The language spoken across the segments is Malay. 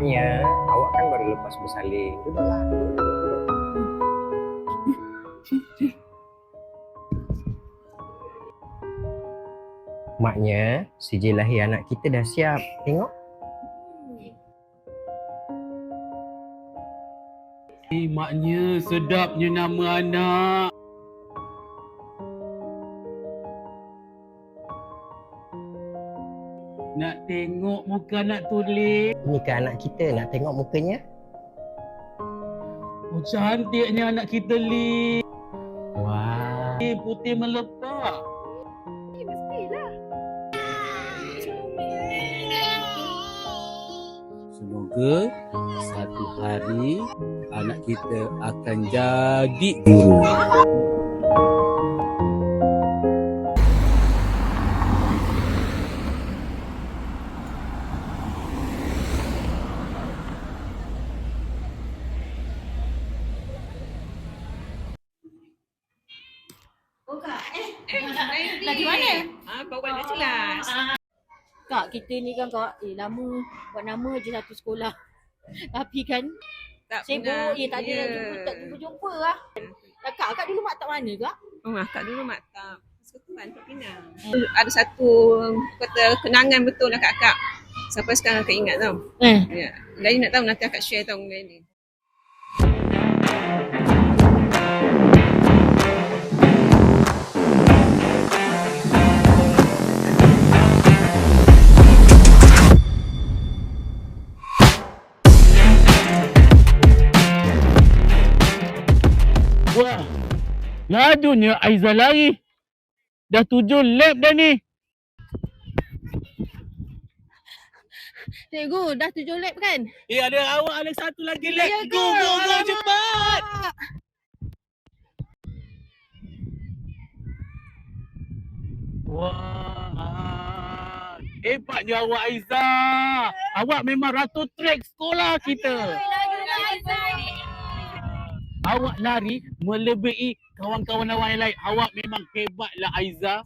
Maknya, awak kan baru lepas bersalin. Duduk. Maknya, sijil lahir anak kita dah siap. Tengok. Eh, maknya sedapnya nama anak. Nak tengok muka anak tulis. Ini kan anak kita, nak tengok mukanya. Oh, cantiknya anak kita, Li. Wah. Eh, putih melepak. Semoga satu hari anak kita akan jadi guru. Lagi mana? Ah, bawa balik jelas. Kak, kita ni kan kak, eh lama buat nama je satu sekolah. Tapi kan, Tak sibuk, eh tak ada Ya. nak jumpa, tak jumpa-jumpa lah. Kak, kak dulu mak tak mana kak? Oh, akak dulu maktab. Persekutuan Tok Pinang. Ada satu kata kenangan betul lah kakak. Sampai sekarang akak ingat tau. Eh. Ya. Lagi nak tahu nanti akak share tau mengenai ni. Ladunya Aizah lari. Dah tujuh lap dah ni. Cikgu, dah tujuh lap kan? Eh, ada awak ada satu lagi lap. Ya? Go, go, go, Alamak. cepat. Wah, hebatnya awak Aizah. Awak memang ratu trek sekolah kita. Awak lari melebihi kawan-kawan awak yang lain. Awak memang hebatlah Aizah.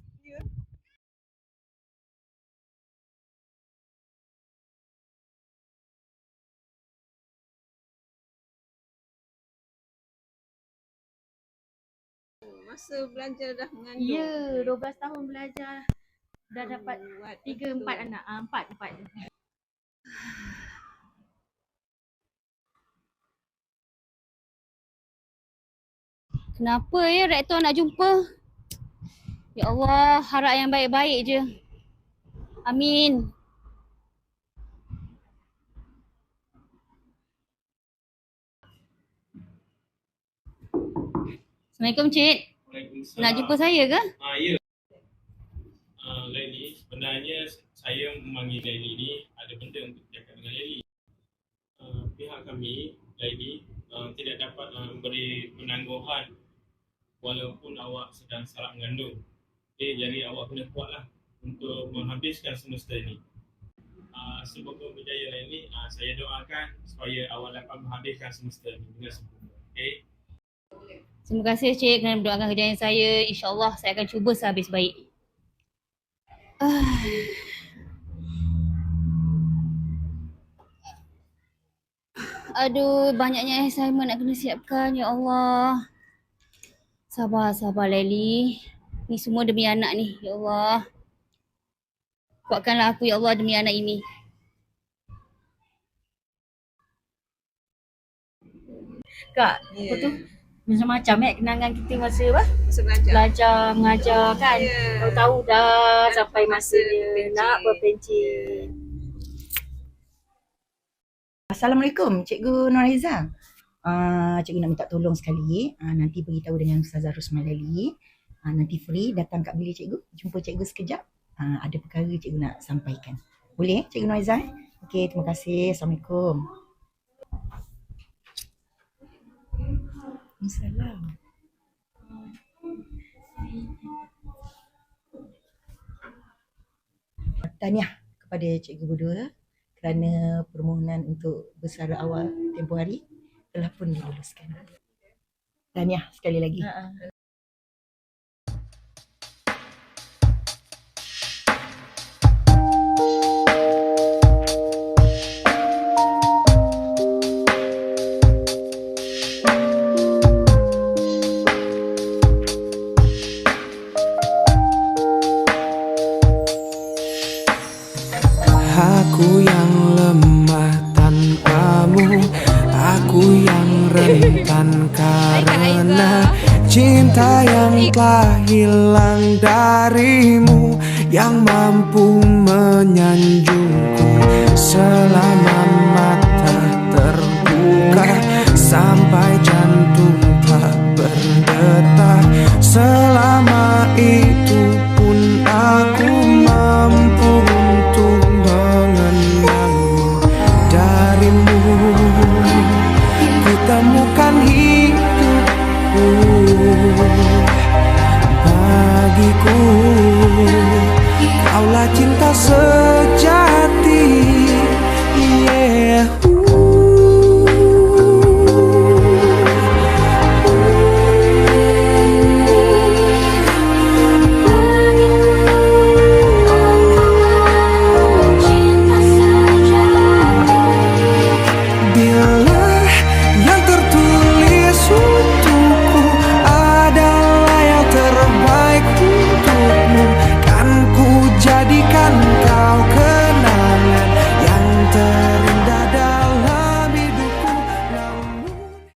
Masa belajar dah mengandung. Ya, 12 tahun belajar. Dah dapat Buat tiga, betul. empat anak. Ah, empat, empat. Kenapa ya rektor nak jumpa? Ya Allah, harap yang baik-baik je. Amin. Assalamualaikum Cik. Waalaikumsalam. Nak jumpa saya ke? Ah, ya. Ah, Laili, sebenarnya saya memanggil Laili ni ada benda untuk bercakap dengan Laili. Ah, pihak kami, Laili, ah, tidak dapat ah, memberi penangguhan walaupun awak sedang sarak mengandung. Okay, jadi awak kena kuatlah untuk menghabiskan semesta ini. Ah, semoga berjaya Laili. Ah, saya doakan supaya awak dapat menghabiskan semesta ini dengan sempurna. Okay? Terima kasih Cik kerana mendoakan kejayaan saya. InsyaAllah saya akan cuba sehabis baik. Ah. Aduh, banyaknya assignment nak kena siapkan. Ya Allah. Sabar, sabar Leli. Ni semua demi anak ni. Ya Allah. Kuatkanlah aku ya Allah demi anak ini. Kak, Ya. apa tu? Macam-macam eh kenangan kita masa apa? Masa belajar. belajar, mengajar kan. Ya. Tahu-tahu dah Dah sampai masa masanya berpencin. nak berpencin. Assalamualaikum Cikgu Nurhaiza. Uh, cikgu nak minta tolong sekali. Uh, nanti beritahu dengan Ustazah Rosmalali. Uh, nanti free datang kat bilik cikgu. Jumpa cikgu sekejap. Uh, ada perkara cikgu nak sampaikan. Boleh eh Cikgu Nurhaiza? Eh? Okey, terima kasih. Assalamualaikum. Assalamualaikum. Tahniah kepada cikgu berdua kerana permohonan untuk bersara awal tempoh hari telah pun diluluskan. Tahniah sekali lagi. Aku karena Cinta yang telah hilang darimu Yang mampu menyanjungku Selama mata cinta sejati yeah.